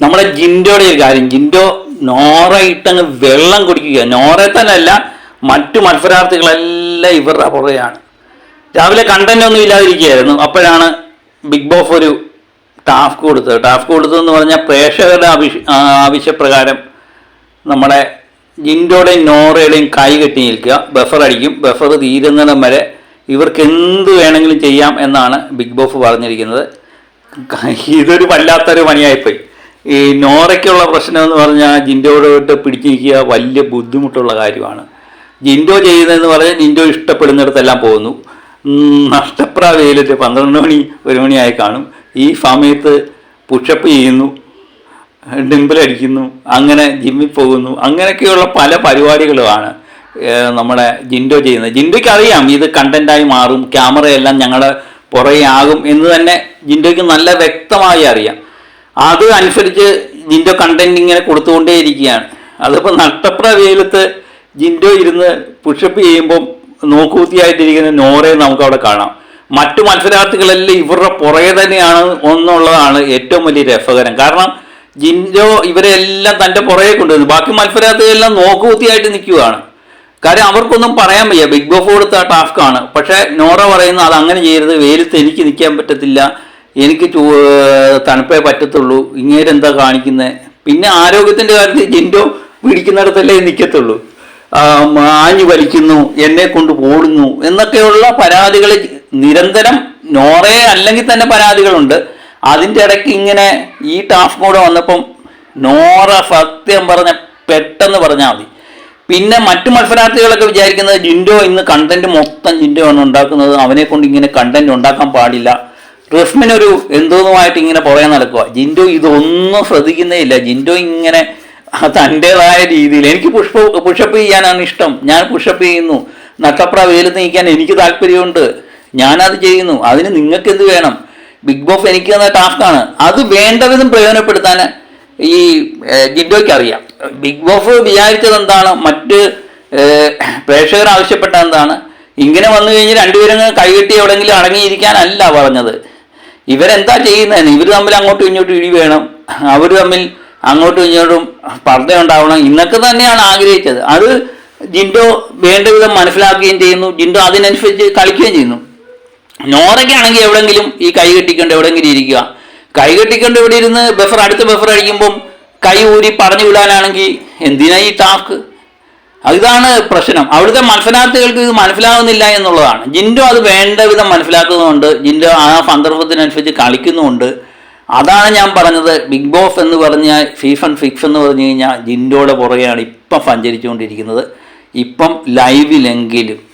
നമ്മുടെ ജിൻഡോയുടെ ഒരു കാര്യം. ജിൻഡോ നോറ ഇട്ടങ്ങ് വെള്ളം കുടിക്കുക. നോറെ തന്നെ അല്ല മറ്റു മത്സരാർത്ഥികളെല്ലാം ഇവരുടെ പുറകെയാണ്. രാവിലെ കണ്ടന്റ് ഒന്നും ഇല്ലാതിരിക്കുകയായിരുന്നു. അപ്പോഴാണ് ബിഗ് ബോഫ് ഒരു ടാസ്ക് കൊടുത്തത്. ടാസ്ക് കൊടുത്തതെന്ന് പറഞ്ഞാൽ പ്രേക്ഷകരുടെ ആവശ്യ ആവശ്യപ്രകാരം നമ്മുടെ ജിൻഡോടെയും നോറയുടെയും കൈ കെട്ടി നിൽക്കുക. ബഫർ അടിക്കും. ബഫർ തീരുന്നിടം വരെ ഇവർക്ക് എന്ത് വേണമെങ്കിലും ചെയ്യാം എന്നാണ് ബിഗ് ബോഫ് പറഞ്ഞിരിക്കുന്നത്. ഇതൊരു വല്ലാത്തൊരു പണിയായിപ്പോയി. ഈ നോറയ്ക്കുള്ള പ്രശ്നം എന്ന് പറഞ്ഞാൽ ജിൻഡോയോട്ട് പിടിച്ചിരിക്കുക വലിയ ബുദ്ധിമുട്ടുള്ള കാര്യമാണ്. ജിൻഡോ ചെയ്യുന്നതെന്ന് പറഞ്ഞാൽ ജിൻഡോ ഇഷ്ടപ്പെടുന്നിടത്തെല്ലാം പോകുന്നു. ഉം, നഷ്ടപ്ര വെയിലിട്ട് പന്ത്രണ്ട് മണി ഒരു മണിയായി കാണും. ഈ സമയത്ത് പുഷപ്പ് ചെയ്യുന്നു ഡിമ്പിളടിക്കുന്നു അങ്ങനെ ജിമ്മിൽ പോകുന്നു. അങ്ങനെയൊക്കെയുള്ള പല പരിപാടികളുമാണ് നമ്മുടെ ജിൻഡോ ചെയ്യുന്നത്. ജിൻഡോയ്ക്ക് അറിയാം ഇത് കണ്ടന്റായി മാറും ക്യാമറയെല്ലാം ഞങ്ങളുടെ പുറകെ ആകും എന്ന് തന്നെ ജിൻഡോയ്ക്ക് നല്ല വ്യക്തമായി അറിയാം. അത് അനുസരിച്ച് ജിൻഡോ കണ്ടന്റ് ഇങ്ങനെ കൊടുത്തുകൊണ്ടേയിരിക്കുകയാണ് അതിപ്പോൾ നട്ടപ്ര വെയിലത്ത് ജിൻഡോ ഇരുന്ന് പുഷപ്പ് ചെയ്യുമ്പം നോക്കൂത്തിയായിട്ടിരിക്കുന്ന നോറയെ നമുക്ക് അവിടെ കാണാം. മറ്റു മത്സരാർത്ഥികളെല്ലാം ഇവരുടെ പുറകെ തന്നെയാണ് എന്നുള്ളതാണ് ഏറ്റവും വലിയ രസകരം. കാരണം ജിൻഡോ ഇവരെ എല്ലാം തന്റെ പുറകെ കൊണ്ടുവരുന്നു. ബാക്കി മത്സരാർത്ഥികളെല്ലാം നോക്കുകുത്തിയായിട്ട് നിൽക്കുകയാണ്. കാര്യം അവർക്കൊന്നും പറയാൻ വയ്യ. ബിഗ് ബോസ് കൊടുത്ത ടാസ്ക് ആണ്. പക്ഷേ നോറ പറയുന്നത് അത് അങ്ങനെ ചെയ്യരുത്. വെയിലത്ത് എനിക്ക് നിൽക്കാൻ പറ്റത്തില്ല. എനിക്ക് ചൂ തണുപ്പേ പറ്റത്തുള്ളൂ. ഇങ്ങേരെന്താ കാണിക്കുന്നത് പിന്നെ ആരോഗ്യത്തിന്റെ കാര്യത്തിൽ ജിൻഡോ പിടിക്കുന്നിടത്തല്ലേ നിൽക്കത്തുള്ളൂ ആഞ്ഞു വലിക്കുന്നു എന്നെ കൊണ്ട് പോടുന്നു എന്നൊക്കെയുള്ള പരാതികൾ നിരന്തരം നോറേ അല്ലെങ്കിൽ തന്നെ പരാതികളുണ്ട്. അതിന്റെ ഇടയ്ക്ക് ഇങ്ങനെ ഈ ടാസ്ക് കൂടെ വന്നപ്പം നോറ സത്യം പറഞ്ഞ പെട്ടെന്ന് പറഞ്ഞാൽ മതി. പിന്നെ മറ്റു മത്സരാർത്ഥികളൊക്കെ വിചാരിക്കുന്നത് ജിൻഡോ ഇന്ന് കണ്ടന്റ് മൊത്തം ജിൻഡോ ആണ് ഉണ്ടാക്കുന്നത്. അവനെ കൊണ്ട് ഇങ്ങനെ കണ്ടന്റ് ഉണ്ടാക്കാൻ പാടില്ല. റസ്മിനൊരു എന്തോന്നുമായിട്ട് ഇങ്ങനെ പുറകെ നടക്കുക ജിൻഡോ ഇതൊന്നും ശ്രദ്ധിക്കുന്നേ ഇല്ല ജിൻഡോ ഇങ്ങനെ തന്റെതായ രീതിയിൽ എനിക്ക് പുഷ്പ പുഷപ്പ് ചെയ്യാനാണ് ഇഷ്ടം. ഞാൻ പുഷപ്പ് ചെയ്യുന്നു. നട്ടപ്ര വെയിലത്ത് നീക്കാൻ എനിക്ക് താല്പര്യമുണ്ട്. ഞാനത് ചെയ്യുന്നു. അതിന് നിങ്ങൾക്ക് എന്ത് വേണം? ബിഗ് ബോസ് എനിക്ക് തന്ന ടാസ്ക്കാണ്. അത് വേണ്ട വിധം പ്രയോജനപ്പെടുത്താൻ ഈ ജിൻഡോയ്ക്ക് അറിയാം ബിഗ് ബോസ് വിചാരിച്ചത് എന്താണ് മറ്റ് പ്രേക്ഷകർ ആവശ്യപ്പെട്ട എന്താണ് ഇങ്ങനെ വന്നു കഴിഞ്ഞ് രണ്ടുപേരും കൈകെട്ടി എവിടെയെങ്കിലും അടങ്ങിയിരിക്കാനല്ല പറഞ്ഞത്. ഇവരെന്താ ചെയ്യുന്നതെന്ന്? ഇവർ തമ്മിൽ അങ്ങോട്ടും ഇങ്ങോട്ടും ഇടി വേണം. അവർ തമ്മിൽ അങ്ങോട്ടും ഇങ്ങോട്ടും പർദ്ധയുണ്ടാവണം ഇന്നൊക്കെ തന്നെയാണ് ആഗ്രഹിച്ചത്. അത് ജിൻഡോ വേണ്ട വിധം മനസ്സിലാക്കുകയും ചെയ്യുന്നു. ജിൻഡോ അതിനനുസരിച്ച് കളിക്കുകയും ചെയ്യുന്നു. നോറയ്ക്കാണെങ്കിൽ എവിടെങ്കിലും ഈ കൈ കെട്ടിക്കൊണ്ട് എവിടെങ്കിലും ഇരിക്കുക. കൈ കെട്ടിക്കൊണ്ട് ഇവിടെ ഇരുന്ന് ബഫർ അടുത്ത ബഫർ അടിക്കുമ്പം കൈ ഊരി പറഞ്ഞു വിടാനാണെങ്കിൽ എന്തിനാ ഈ ടാസ്ക് ഇതാണ് പ്രശ്നം. അവിടുത്തെ മത്സരാർത്ഥികൾക്ക് ഇത് മനസ്സിലാകുന്നില്ല എന്നുള്ളതാണ്. ജിൻഡോ അത് വേണ്ട വിധം മനസ്സിലാക്കുന്നുണ്ട് ജിൻഡോ ആ സന്ദർഭത്തിനനുസരിച്ച് കളിക്കുന്നുമുണ്ട്. അതാണ് ഞാൻ പറഞ്ഞത്. ബിഗ് ബോസ് എന്ന് പറഞ്ഞ ഫീഫൺ ഫിക്സ് എന്ന് പറഞ്ഞു കഴിഞ്ഞാൽ ജിൻഡോയുടെ പുറകെയാണ് ഇപ്പം സഞ്ചരിച്ചുകൊണ്ടിരിക്കുന്നത്. ഇപ്പം ലൈവിലെങ്കിലും